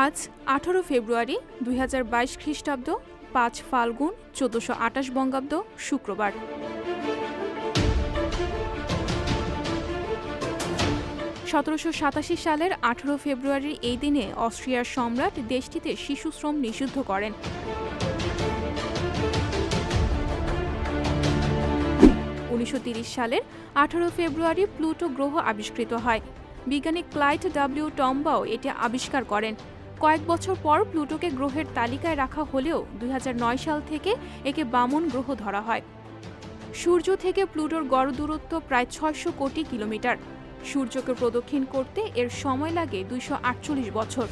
আজ আঠারো ফেব্রুয়ারি দু হাজার বাইশ খ্রিস্টাব্দ, পাঁচ ফাল্গুন চোদ্দশো আটাশ বঙ্গাব্দ, শুক্রবার। সতেরোশো সাতাশি সালের আঠারো ফেব্রুয়ারির এই দিনে অস্ট্রিয়ার সম্রাট দেশটিতে শিশু শ্রম নিষিদ্ধ করেন। উনিশশো সালের আঠারো ফেব্রুয়ারি প্লুটো গ্রহ আবিষ্কৃত হয়। বিজ্ঞানী ক্লাইট ডাব্লিউ টম্বাও এটি আবিষ্কার করেন। কয়েক বছর পর প্লুটোকে গ্রহের তালিকায় রাখা হলেও দুই হাজার নয় সাল থেকে একে বামন গ্রহ ধরা হয়। সূর্য থেকে প্লুটোর গড় দূরত্ব প্রায় ছয়শো কোটি কিলোমিটার। সূর্যকে প্রদক্ষিণ করতে এর সময় লাগে দুইশ আটচল্লিশ বছর।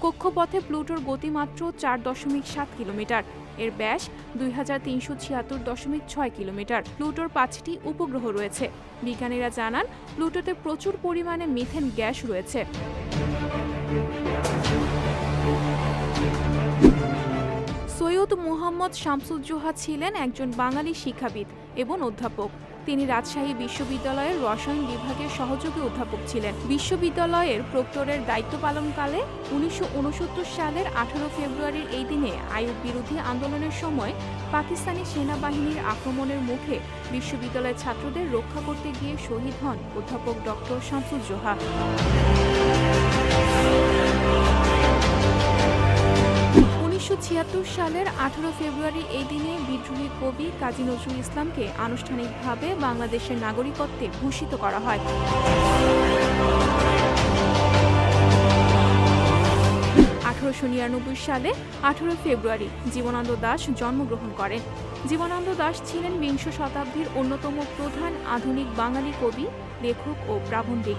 কক্ষপথে প্লুটোর গতি মাত্র চার দশমিক সাত কিলোমিটার। এর ব্যাস দুই হাজার তিনশো ছিয়াত্তর দশমিক ছয় কিলোমিটার। প্লুটোর পাঁচটি উপগ্রহ রয়েছে। বিজ্ঞানীরা জানান, প্লুটোতে প্রচুর পরিমাণে মিথেন গ্যাস রয়েছে। সৈয়দ মুহাম্মদ শামসুজ্জোহা ছিলেন একজন বাঙালি শিক্ষাবিদ এবং অধ্যাপক। তিনি রাজশাহী বিশ্ববিদ্যালয়ের রসায়ন বিভাগের সহযোগী অধ্যাপক ছিলেন। বিশ্ববিদ্যালয়ের প্রক্টরের দায়িত্ব পালনকালে উনিশশো উনসত্তর সালের আঠারো ফেব্রুয়ারির এই দিনে আইয়ুব বিরোধী আন্দোলনের সময় পাকিস্তানি সেনাবাহিনীর আক্রমণের মুখে বিশ্ববিদ্যালয়ের ছাত্রদের রক্ষা করতে গিয়ে শহীদ হন অধ্যাপক ডক্টর শামসুজ্জোহা। ছিয়াত্তর সালের আঠারো ফেব্রুয়ারি এই দিনে বিদ্রোহী কবি কাজী নজরুল ইসলামকে আনুষ্ঠানিকভাবে বাংলাদেশের নাগরিকত্বে ভূষিত করা হয়। আঠারোশো নিরানব্বই সালে আঠারো ফেব্রুয়ারি জীবনানন্দ দাস জন্মগ্রহণ করেন। জীবনানন্দ দাস ছিলেন বিংশ শতাব্দীর অন্যতম প্রধান আধুনিক বাঙালি কবি, লেখক ও প্রাবন্ধিক।